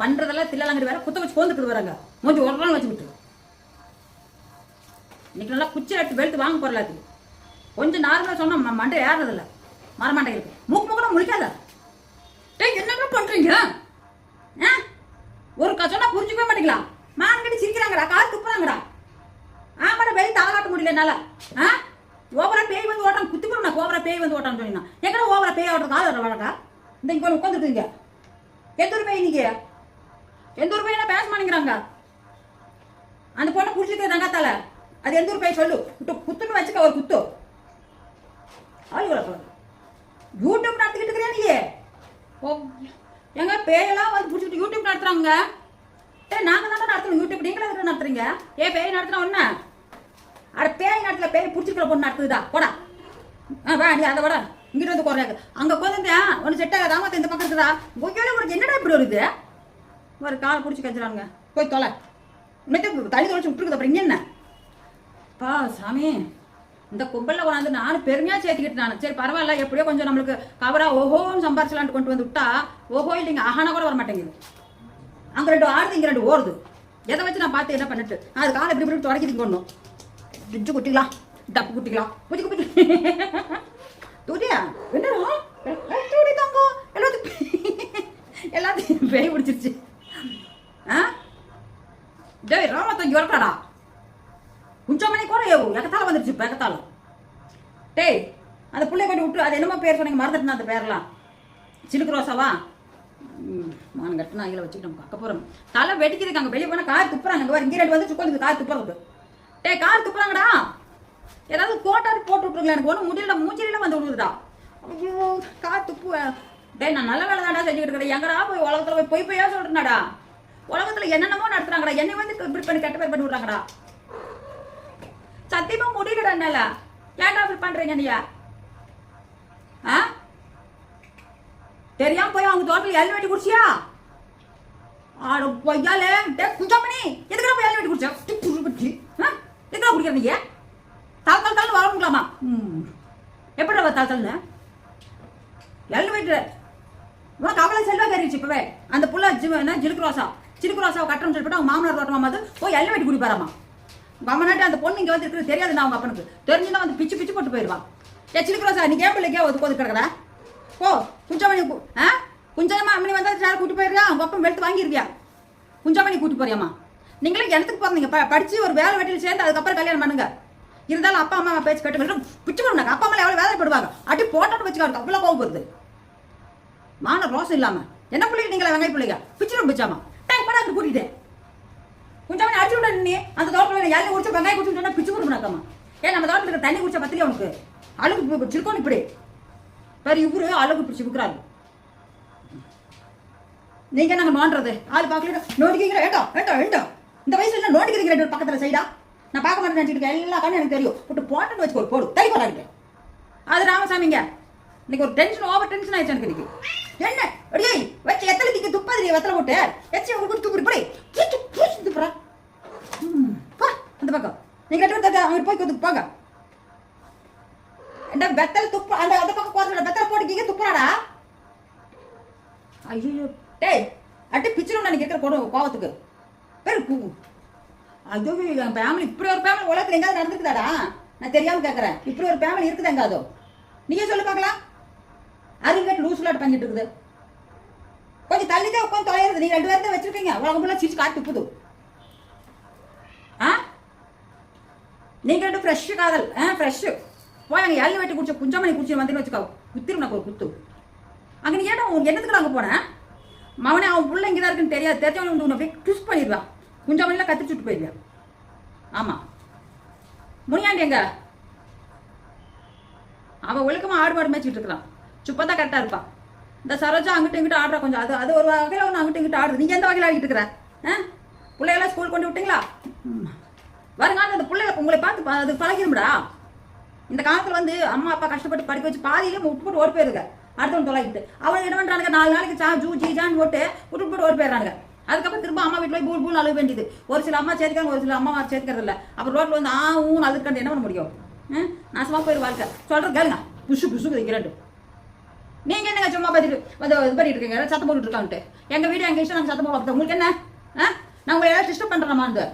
பண்றதெல்லாம் தில்லாலங்கடி வேற குத்த வச்சு போந்துட்டு வராங்க. மூஞ்சி ஒரு வச்சு வச்சுக்கிட்டு இன்னைக்கு நல்லா குச்சி எடுத்து வெளுத்து வாங்க போறலாது கொஞ்சம் நார்மலா சொன்னா மண்டை ஏறதில்ல. மரமண்டை இருக்கு. மூக்கு மூக்கெல்லாம் முடிக்காத டேய் என்னங்க பண்றீங்க? ஆ? ஒரு க புரிஞ்சுக்கவே மாட்டீங்களா? மான்கட்டி சிரிக்கிறாங்கடா கால் துப்புறாங்கடா. ஆமாடா வெளியே தாளாட்ட முடியல என்னால. ஆ? ஓவரா பேய் வந்து ஓட்டம் குத்தி போடணும் ஓவரா பேய் வந்து ஓட்டான்னு சொன்னா எங்கடா ஓவரா பேய் ஓட்டுறது காது வர வழக்கா? இந்த இங்க உட்காந்துருக்கீங்க எந்த பேய் நீங்க? எந்த ஒரு பையனா பேச மாட்டேங்கிறாங்க? அந்த பொண்ணை புடிச்சிருக்க தங்கத்தால. அது எந்த ஒரு பையன் சொல்லு. குட்டு குத்துன்னு வச்சுக்க ஒரு குத்து. ஆளுகளை யூடியூப் நடத்திக்கிட்டு இருக்கிறேன் எங்க பேயெல்லாம் வந்து பிடிச்சிட்டு யூடியூப் நடத்துறாங்க. ஏ நாங்கள் தான் நடத்தணும். யூடியூப் நீங்களே எதுக்கு நடத்துறீங்க? ஏ பேய் நடத்தினா ஒன்று அட பேய் நடத்துல பேய் பிடிச்சிருக்கிற பொண்ணு நடத்துதா போடா. ஆ வா நீ அதை விட இங்கிட்டு வந்து குறையாது அங்கே குழந்தை ஒன்று செட்டாக ஆகாது இந்த பக்கம் இருக்குதா? கொய்யோட உனக்கு என்னடா இப்படி வருது ஒரு காலை பிடிச்சி கஞ்சிடாங்க போய் தொலை. இன்னைக்கு தண்ணி தொலைச்சு விட்டுருக்குது அப்புறம் இங்கே என்ன? பா சாமி. இந்த கும்பலில் கொண்டாந்து நானும் பெருமையாக சேர்த்துக்கிட்டு நான். சரி பரவாயில்ல. எப்படியோ கொஞ்சம் நம்மளுக்கு கவராக ஓஹோன்னு சம்பாரிச்சலான்ட்டு கொண்டு வந்து விட்டா ஓஹோ இல்லைங்க ஆஹானா கூட வர மாட்டேங்குது. அங்கே ரெண்டு ஆடுது இங்கே ரெண்டு ஓடுது. எதை வச்சு நான் பார்த்து என்ன பண்ணிட்டு? அது காலை இப்படி இப்படி தொடக்கி கொண்டோம் ஃப்ரிட்ஜு குட்டிக்கலாம் டப்பு குட்டிக்கலாம். குச்சி குச்சி தூட்டியா என்ன தூடி எல்லாத்தையும் எல்லாத்தையும் பேய் பிடிச்சிருச்சு ஆ டேய் ராமத்தங்கி கொஞ்சம் மணி கூட ஏவு எக்கத்தால வந்துருச்சு இப்போ எக்கத்தால டேய் அந்த பிள்ளைய கொண்டு விட்டு அது என்னமோ பேர் சொன்னீங்க மறந்துட்டு அந்த பேர்லாம் சிலுக்கு ரோசாவா? மான் மானம் கட்டு நாய்களை வச்சுக்கிட்டு நம்ம தலை வெடிக்கிறதுக்கு அங்கே வெளியே போனால் கார் துப்புறாங்க. அங்கே இங்கே ரெண்டு வந்து சுக்கோந்து கார் துப்புறது டே கார் துப்புறாங்கடா. ஏதாவது கோட்டாரு போட்டு விட்ருங்களா எனக்கு ஒன்றும் முடியல மூச்சில வந்து விடுதுடா ஐயோ கார் துப்பு டே நான் நல்ல வேலை தான்டா செஞ்சுக்கிட்டு இருக்கிறேன் எங்கடா போய் உலகத்தில் போய் பொய் பொய்யா சொல்கிறேன்டா உலகத்துல என்னென்னமோ நடத்துறாங்கடா. என்னை வந்து இப்படி பண்ணி கெட்ட பேர் பண்ணி விட்றாங்கடா. சத்தியமா முடியலடா என்னால. ஏன்டா இப்படி பண்றீங்க நீயா ஆ? தெரியாம போய் அவங்க தோட்டத்தில் எள்ளு வெட்டி குடிச்சியா? ஆட பொய்யாலே டே பண்ணி எதுக்குடா போய் எள்ளு வெட்டி குடிச்சா? துப்பு பற்றி ஆ? எதுக்குடா குடிக்கிற நீங்க? தாக்கல் தால் தால் ம். எப்படிடா வா எல் தால்னு எள்ளு செல்வா கறிச்சு இப்பவே. அந்த புள்ள ஜி- என்ன ஜிலுக்கு ரோசா. சிலுக்கு ரோசாவை கட்டணும்னு சொல்லிட்டு அவங்க மாமனார் தோட்டமா மாதிரி போய் எள்ளு குடிப்பாராமா கம்மநாட்டு அந்த பொண்ணு இங்கே வந்து இருக்கிறது தெரியாது நான் அவங்க அப்பனுக்கு. தெரிஞ்சுன்னா வந்து பிச்சு பிச்சு போட்டு போயிடுவான் ஏ சிலுக்கு நீ கேம் பிள்ளைக்கே ஒதுக்கு ஒதுக்கு கிடக்குறா? ஓ குஞ்சமணி ஆ? குஞ்சமா அம்மனி வந்தால் சார் கூட்டி போயிருக்கியா அவங்க அப்பா வெளுத்து வாங்கிருக்கியா குஞ்சமணி கூட்டி போறியாமா நீங்களும் எனக்கு போறீங்க ப படிச்சு ஒரு வேலை வெட்டியில் சேர்ந்து அதுக்கப்புறம் கல்யாணம் பண்ணுங்க. இருந்தாலும் அப்பா அம்மா பேச்சு கேட்டு பிச்சு போடுங்க. அப்பா அம்மா எவ்வளவு வேலைப்படுவாங்க அடி போட்டோன்னு வச்சுக்காங்க அவ்வளோ கோவம் வருது. மான ரோசம் இல்லாமல் என்ன பிள்ளைங்க நீங்களா வெங்காய பிள்ளைங்க? பிச்சு பிச்சாமா டைம் கூட்டிட்டேன் கொஞ்சம் அடிச்சு விட நீ அந்த தோட்டத்தில் எல்லாம் குடிச்ச வெங்காயம் குடிச்சு சொன்னா பிச்சு கொடுக்கணும் ஏன் நம்ம தோட்டத்தில் இருக்க தண்ணி குடிச்சா பத்திரிக்கை உனக்கு? அழுகு சிறுக்கோன்னு இப்படி. வேற இவரு அழகு பிடிச்சி விற்கிறாரு நீங்க நாங்க மாண்றது ஆள் பார்க்கல நோண்டிக்கிறீங்க வேண்டாம் வேண்டாம் வேண்டாம் இந்த வயசுல என்ன நோண்டிக்கிறீங்க பக்கத்துல சைடா? நான் பார்க்க மாட்டேன் நினைச்சிருக்கேன் எல்லா கண்ணும் எனக்கு தெரியும். போட்டு போட்டுன்னு வச்சுக்கோ போடு. தள்ளி போடாங்க அது ராமசாமிங்க. இன்னைக்கு ஒரு டென்ஷன் ஓவர் டென்ஷன் ஆயிடுச்சு எனக்கு இன்னைக்கு. என்ன? அடியே வச்சு எத்தனை திக்க நீ வத்தல போட்டு? எச்சி உங்களுக்கு துப்புடி போய் பூச்சு பூச்சு துப்புறா. ம், பா அந்த பக்கம். நீங்க ரெண்டு பேரும் அவங்க போய் கொண்டு போங்க. என்ன வெத்தல் துப்பு அந்த அந்த பக்கம் போறதுல வெத்தலை போட்டுக்கீங்க துப்புறாடா? ஐயோ டேய் அட்டி பிச்சிரும் நான் இருக்கிற கொடு கோவத்துக்கு. பேர் பூ. ஐயோ என் ஃபேமிலி இப்படி ஒரு ஃபேமிலி உலகத்தில் எங்காவது நடந்துருக்குதாடா? நான் தெரியாமல் கேட்குறேன் இப்படி ஒரு ஃபேமிலி இருக்குதா எங்காதோ நீயே சொல்லு பார்க்கலாம். அது கேட்டு பண்ணிட்டு இருக்குது. கொஞ்சம் தள்ளி தான் உட்காந்து தொலைகிறது. நீங்க ரெண்டு பேரும் தான் வச்சிருக்கீங்க. உலகம் ஃபுல்லாக சிரிச்சு காட்டு துப்புது ஆ? நீங்க ரெண்டு ஃப்ரெஷ்ஷு காதல். ஆ ஃப்ரெஷ்ஷு போய் அங்கே எள்ளு வெட்டி குடிச்ச குஞ்சமணி குடிச்சு வந்து வச்சுக்கோ. குத்திரும் நான் ஒரு குத்து. அங்கே நீ ஏன்டா உன் என்னத்துக்கு அங்கே போனேன் மவனே அவன் புள்ள இங்கே தான் இருக்குன்னு தெரியாது. தெரிஞ்சவன் உண்டு உன்னை போய் ட்விஸ்ட் பண்ணிடுவான் குஞ்சமணியில் கத்தி சுட்டு போயிடுவான் ஆமாம் முனியாண்டி எங்க? அவன் ஒழுக்கமாக ஆடு மாடு மேய்ச்சிட்டு இருக்கிறான் சுப்பந்தான் கரெக்டாக இருப்பா. இந்த சரோஜா அங்கிட்ட இங்கிட்ட ஆடுறா கொஞ்சம். அது அது ஒரு வகையில் ஒன்று அங்கிட்ட இங்கிட்ட ஆடுது. நீங்கள் எந்த வகையில் ஆடிட்டு இருக்கிற? ஆ? பிள்ளையெல்லாம் ஸ்கூல் கொண்டு விட்டீங்களா? ம். அந்த பிள்ளைகளை உங்களை பார்த்து அது பழகிடும்டா. இந்த காலத்தில் வந்து அம்மா அப்பா கஷ்டப்பட்டு படிக்க வச்சு பாதியிலே விட்டு போட்டு ஓடி போயிருக்க அடுத்தவன் தொலைக்கிட்டு. அவன் என்ன பண்றானுங்க? நாலு நாளைக்கு சா ஜூ ஜீஜான்னு போட்டு விட்டு போட்டு ஓடி போயிடுறாங்க அதுக்கப்புறம் திரும்ப அம்மா வீட்டில் போய் பூல் பூல் அழுக வேண்டியது. ஒரு சில அம்மா சேர்த்துக்காங்க ஒரு சில அம்மா சேர்த்துக்கிறது இல்லை அப்புறம் ரோட்டில் வந்து ஆ ஊன் அழுதுக்காண்டு என்ன பண்ண முடியும்? ஆ? நாசமா போயிரு வாழ்க்கை. சொல்றது கேளுங்க. புஷு புஷு ரெண்டு நீங்க என்னங்க சும்மா பார்த்துட்டு வந்து இது பண்ணிட்டு இருக்கீங்க சத்தம் போட்டுட்டு இருக்கான்ட்டு. எங்க வீடு எங்க இஷ்டம் நாங்கள் சத்தம் போட உங்களுக்கு என்ன? ஆ? நான் உங்களை ஏதாவது டிஸ்டர்ப் பண்றோமாந்து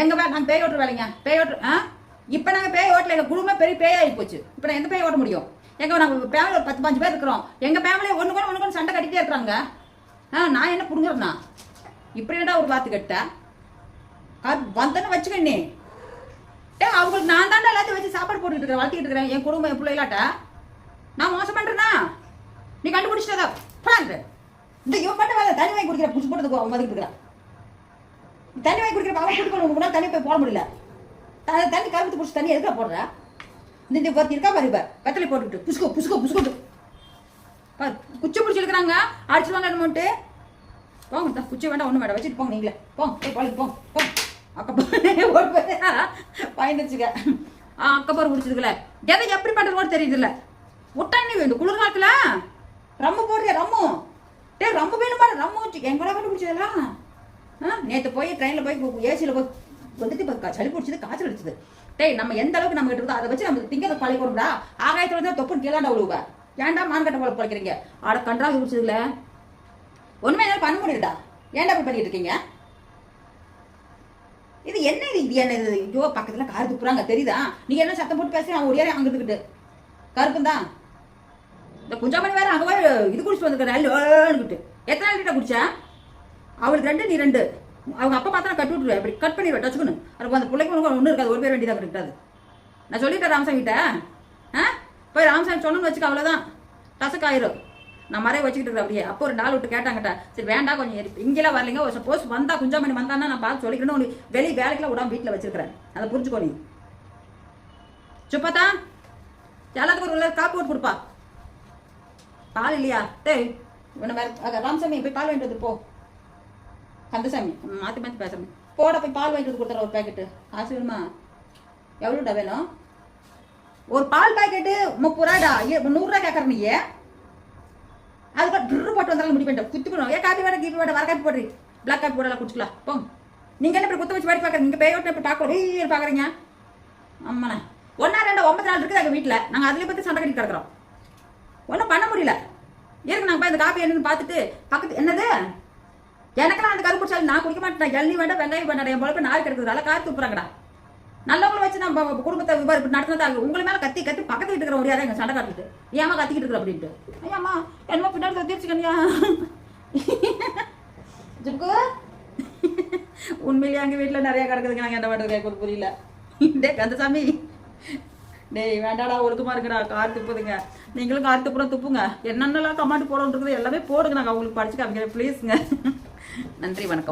எங்க வே நாங்க பேய் ஓட்டுற வேலைங்க. பேய் ஓட்டு ஆ? இப்போ நாங்க பேய் ஓட்டல. எங்க குடும்பம் பெரிய பேய் போச்சு. இப்போ நான் எந்த பேய் ஓட்ட முடியும்? எங்க நாங்க ஃபேமிலி ஒரு பத்து பாஞ்சு பேர் இருக்கிறோம். எங்க ஃபேமிலியை ஒண்ணு கூட ஒண்ணு கூட சண்டை கட்டிட்டே இருக்காங்க ஆ நான் என்ன புடுங்குறேன்னா இப்படி என்னடா ஒரு வாத்து கட்ட? வந்தேன்னு வச்சுக்கண்ணே ஏ அவங்களுக்கு நான் தாண்டா எல்லாத்தையும் வச்சு சாப்பாடு போட்டுட்டு இருக்கிறேன் வளர்த்திட்டு இருக்கிறேன். என் குடும்பம் என் பிள்ளைகளாட்ட நான் மோசம் பண்றேனா? நீ கண்டுபிடிச்சிட்டதா. பாருங்க இந்த இவன் மட்டும் வேலை தண்ணி வாங்கி குடிக்கிற புடிச்சு போட்டதுக்கு அவன் மதிக்கிட்டு இருக்கிறான். தண்ணி வாங்கி குடிக்கிற அவன் குடிக்கணும் உனக்கு முன்னாடி தண்ணி போய் போட முடியல. தண்ணி கருத்து பிடிச்சி தண்ணி எதுக்காக போடுறா? இந்த இந்த ஒருத்தி இருக்கா பாரு இப்ப வெத்தலை போட்டுக்கிட்டு. புசுக்கோ புசுக்கோ புசுக்கோட்டு பாரு குச்சி பிடிச்சிருக்கிறாங்க அடிச்சிருவாங்க என்னமோட்டு போங்க இந்த குச்சி வேண்டாம் ஒன்றும் வேண்டாம். வச்சுட்டு போங்க நீங்களே. போங்க போய் பழகு போங்க போங்க. அக்கா பயந்துச்சுக்க ஆ அக்கா பாரு குடிச்சதுக்குல எதை எப்படி பண்ணுறோன்னு தெரியுதுல்ல. விட்டா நீ இந்த குளிர் காலத்துல ரம்மு போடுறியா ரம்மு. டே ரம்மு வேணுமா? ரம்மு வச்சு கூட கண்டுபிடிச்சதெல்லாம் ஆ நேற்று போய் ட்ரெயினில் போய் ஏசியில் போய் வந்துட்டு இப்போ சளி பிடிச்சது காய்ச்சல் அடிச்சது. டேய் நம்ம எந்த அளவுக்கு நம்ம கிட்ட இருக்கோ அதை வச்சு நம்ம திங்கிறத பழகிக்கணும்டா ஆகாயத்தில் இருந்தால் தொப்புன்னு கீழாண்டா விழுவ ஏன்டா மான்கட்ட போல பழக்கிறீங்க? ஆட பிடிச்சது இல்லை ஒன்றுமே என்னால் பண்ண முடியலடா. ஏன்டா இப்படி பண்ணிட்டு இருக்கீங்க? இது என்ன இது? இது என்ன இது? ஐயோ பக்கத்தில் கார் துப்புறாங்க தெரியுதா? நீங்கள் என்ன சத்தம் போட்டு பேசுகிறேன் அவங்க ஒரே அங்கே இருந்துக்கிட்டு தான் இந்த குஞ்சாமணி வேற அங்கே வேற இது குடிச்சிட்டு வந்துருக்காரு. எத்தனை நாள் கிட்ட குடிச்சா? அவளுக்கு ரெண்டு நீ ரெண்டு. அவங்க அப்பா பார்த்தா கட்டு விட்டுருவேன் அப்படி கட் பண்ணிடுவேன் டச்சுக்கணும் அதுக்கு அந்த பிள்ளைக்கு ஒன்று ஒன்றும் இருக்காது. ஒரு பேர் வேண்டியதாக இருக்காது. நான் சொல்லிட்டேன் ராமசாமி கிட்ட. ஆ? போய் ராமசாமி சொன்னு வச்சுக்க அவ்வளோதான் டசக் ஆயிரும். நான் மறைய வச்சுக்கிட்டு இருக்கேன் அப்படியே. அப்போ ஒரு நாள் விட்டு கேட்டாங்கட்ட. சரி வேண்டாம் கொஞ்சம் இரு- இங்கெல்லாம் வரலைங்க. ஒரு சப்போஸ் வந்தா குஞ்சாமணி வந்தான்னா நான் பார்த்து சொல்லிக்கணும் உனக்கு வெளியே வேலைக்கெல்லாம் விடாம வீட்டில் வச்சிருக்கிறேன். அதை புரிஞ்சுக்கோ நீ. சுப்பாத்தா எல்லாத்துக்கும் ஒரு காப்பு போட்டு கொடுப்பா. பால் இல்லையா டேய் உன்னை வேற ராமசாமி போய் பால் வாங்கிட்டு வந்து போ. கந்தசாமி மாற்றி மாற்றி பேசுறேன் போட போய் பால் வாங்கிட்டு வந்து கொடுத்துற ஒரு பேக்கெட்டு காசு வேணுமா? எவ்வளோடா வேணும்? ஒரு பால் பாக்கெட்டு முப்பது ரூபாடா? ஏ நூறுரூவா கேட்குற நீ அதுக்கு ட்ரு போட்டு வந்தாலும் முடி பண்ணிட்டேன் குத்து பண்ணுவோம் ஏன் காப்பி வேட கீப்பி வேட வர காப்பி போடுறீ. பிளாக் காப்பி போடலாம் குடிச்சிக்கலாம். போ. நீங்கள் என்ன இப்படி குத்த வச்சு வேடி பார்க்குறீங்க நீங்கள் பேயோட்டு இப்படி பார்க்க பார்க்குறீங்க ஆமாண்ணா ஒன்றா ரெண்டு ஒன்பது நாள் இருக்குது எங்கள் வீட்டில் நாங்கள் அதிலே பற்றி சண்டை கட்டி கிடக்குறோம். ஒன்றும் பண்ண முடியல. இருக்கு நாங்கள் போய் இந்த காப்பி என்னன்னு பார்த்துட்டு பக்கத்து என்னது? எனக்கெல்லாம் அந்த கருப்பு சாலி நான் குடிக்க மாட்டேன். எள்ளி வேண்டாம் வெங்காயம் வேண்டாம் என் பொழப்பு கிடக்குது நல்லா காத்து துப்புறாங்கடா நல்லவங்களை வச்சு நம்ம குடும்பத்தை விவரம் இப்படி நடத்தினதா உங்களை மேலே கத்தி கத்தி பக்கத்து இருக்கிற முடியாத எங்கள் சண்டை காட்டிட்டு ஏமா கத்திக்கிட்டு இருக்கிற அப்படின்ட்டு. ஐயாம்மா என்னமோ பின்னாடி கத்திருச்சுக்கணியா ஜுக்கு உண்மையிலேயே எங்கள் வீட்டில் நிறைய கிடக்குதுங்க. நாங்கள் என்ன பண்ணுறது கேட்க புரியல. டே கந்தசாமி. டேய் வேண்டாடா ஒழுக்கமாக இருக்குடா கார் துப்புதுங்க. நீங்களும் கார் துப்புறம் துப்புங்க. என்னென்னலாம் கமெண்ட் போடணும் இருக்குது எல்லாமே போடுங்க நாங்கள் அவங்களுக்கு படிச்சு காமிக்கிறேன் ப்ளீஸுங்க நன்றி வணக்கம்.